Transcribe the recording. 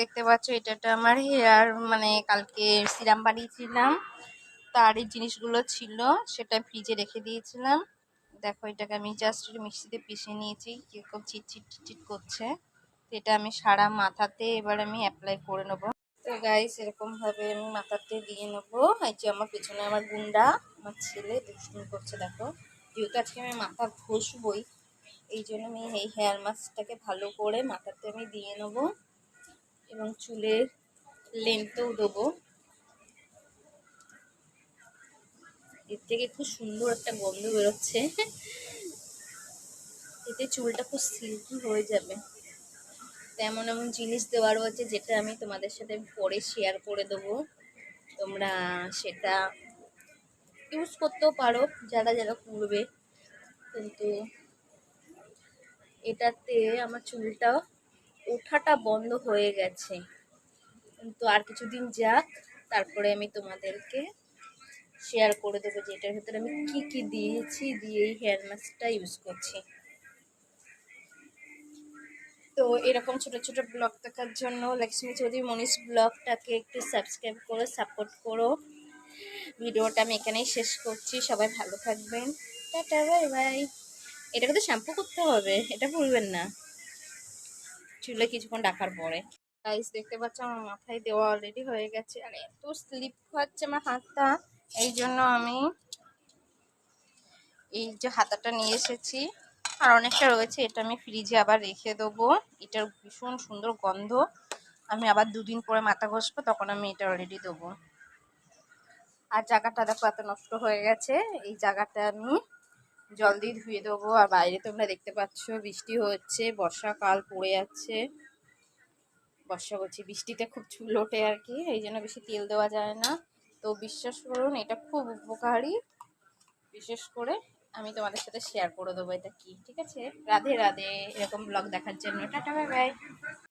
দেখতে পাচ্ছ, এটা একটা আমার হেয়ার মানে কালকে সিরাম বানিয়েছিলাম। তার জিনিসগুলো ছিল, সেটা ফ্রিজে রেখে দিয়েছিলাম। দেখো, এটাকে আমি জাস্ট মিক্সিতে পিষে নিয়েছি, কীরকম চিটচিট চিটচিট করছে। এটা আমি সারা মাথাতে এবার আমি অ্যাপ্লাই করে নেব। তো গাইস এরকম ভাবে আমি মাথাতে দিয়ে নেব। এই যে আমার পেছনে আমার গুন্ডা, আমার ছেলে দুষ্টুমি করছে, দেখো। যেহেতু আজকে আমি মাথা ঘষবই, এই জন্য আমি এই হেয়ার মাস্কটাকে ভালো করে মাথাতে আমি দিয়ে নেব। এবং চুলের লেন্থও দেবো এর থেকে খুব সুন্দর একটা গন্ধ বেরোচ্ছে। এতে চুলটা খুব সিল্কি হয়ে যাবে। তেমন এমন জিনিস দেওয়ার আছে যেটা আমি তোমাদের সাথে পরে শেয়ার করে দেবো। তোমরা সেটা ইউজ করতেও পারো, যারা যারা করবে। কিন্তু এটাতে আমার চুলটা ওঠাটা বন্ধ হয়ে গেছে। কিন্তু আর কিছুদিন যাক, তারপরে আমি তোমাদেরকে শেয়ার করে দেবো যে এটার ভিতরে আমি কি কি দিয়েছি, দিয়ে এই হেয়ার মাস্কটা ইউজ করছি। তো এরকম ছোট ছোট ব্লগ দেখার জন্য লক্ষ্মী চৌধুরী মনীষ ব্লগটাকে একটু সাবস্ক্রাইব করো সাপোর্ট করো। ভিডিওটা আমি এখানেই শেষ করছি, সবাই ভালো থাকবেন। টাটা বাই বাই এটাকে তো শ্যাম্পু করতে হবে, এটা ভুলবেন না। চুলে কিছুক্ষণ ডাকার পরে। গাইস দেখতে পাচ্ছ আমার মাথায় দেওয়া অলরেডি হয়ে গেছে। আর এত স্লিপ খাচ্ছে আমার হাতটা, এই জন্য আমি এই যে হাতাটা নিয়ে এসেছি। আর অনেকটা রয়েছে, এটা আমি ফ্রিজে আবার রেখে দেবো। এটার ভীষণ সুন্দর গন্ধ। আমি আবার দুদিন পরে মাথা ঘষবো, তখন আমি এটা অলরেডি দেবো। আর জায়গাটা দেখো, এত নষ্ট হয়ে গেছে। এই জায়গাটা আমি জল দিয়ে ধুয়ে দেবো। আর বাইরে তোমরা দেখতে পাচ্ছ, বৃষ্টি হচ্ছে, বর্ষাকাল পড়ে যাচ্ছে। বর্ষা করছি বৃষ্টিতে খুব ওঠে আর কি, এই জন্য বেশি তেল দেওয়া যায় না। তো বিশ্বাস করুন, এটা খুব উপকারী। বিশেষ করে আমি তোমাদের সাথে শেয়ার করে দেবো এটা কি, ঠিক আছে? রাধে রাধে, এরকম ব্লগ দেখার জন্য। Tata bye bye